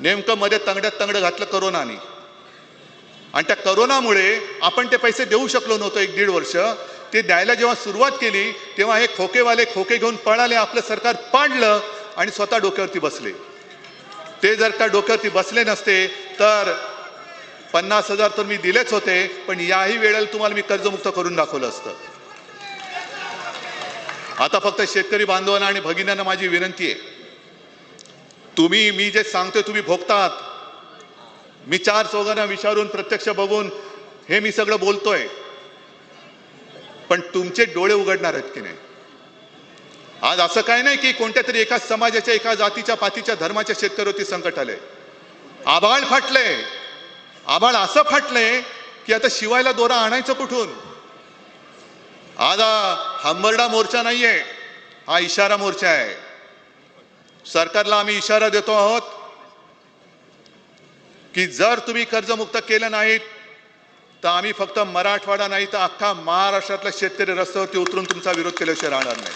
नेमकं मध्ये तंगड्यात तंगडं घातलं करोनाने. आणि त्या करोनामुळे आपण ते पैसे देऊ शकलो नव्हतो एक दीड वर्ष. ते द्यायला जेव्हा सुरुवात केली तेव्हा हे खोकेवाले खोके घेऊन पळाले आपलं सरकार पाडलं आणि स्वतः डोक्यावरती बसले. ते जर का डोक्यावरती बसले नसते तर पन्नास हजार तर मी दिलेच होते पण याही वेळेला तुम्हाला मी कर्जमुक्त करून दाखवलं असतं. आता फक्त शेतकरी बांधवांना आणि भगिन्यांना माझी विनंती आहे. तुम्ही मी जे सांगतोय तुम्ही भोगतात. मी चार चौघांना विचारून प्रत्यक्ष बघून हे मी सगळं बोलतोय. पण तुमचे डोळे उघडणार आहेत की नाही? आज असं काय नाही की कोणत्या तरी एका समाजाच्या एका जातीच्या पातीच्या धर्माच्या शेतकऱ्यावरती संकट आले आभाळ फाटले आभाळ असं फाटले की आता शिवायला दोरा आणायचं कुठून? आज हा हंबरडा मोर्चा नाहीये. हा इशारा मोर्चा आहे. सरकारला आम्ही इशारा देतो आहोत की जर तुम्ही कर्जमुक्त केलं नाहीत तर आम्ही फक्त मराठवाडा नाही तर अख्खा महाराष्ट्रातला शेतकरी रस्त्यावरती उतरून तुमचा विरोध केल्याशिवाय राहणार नाही.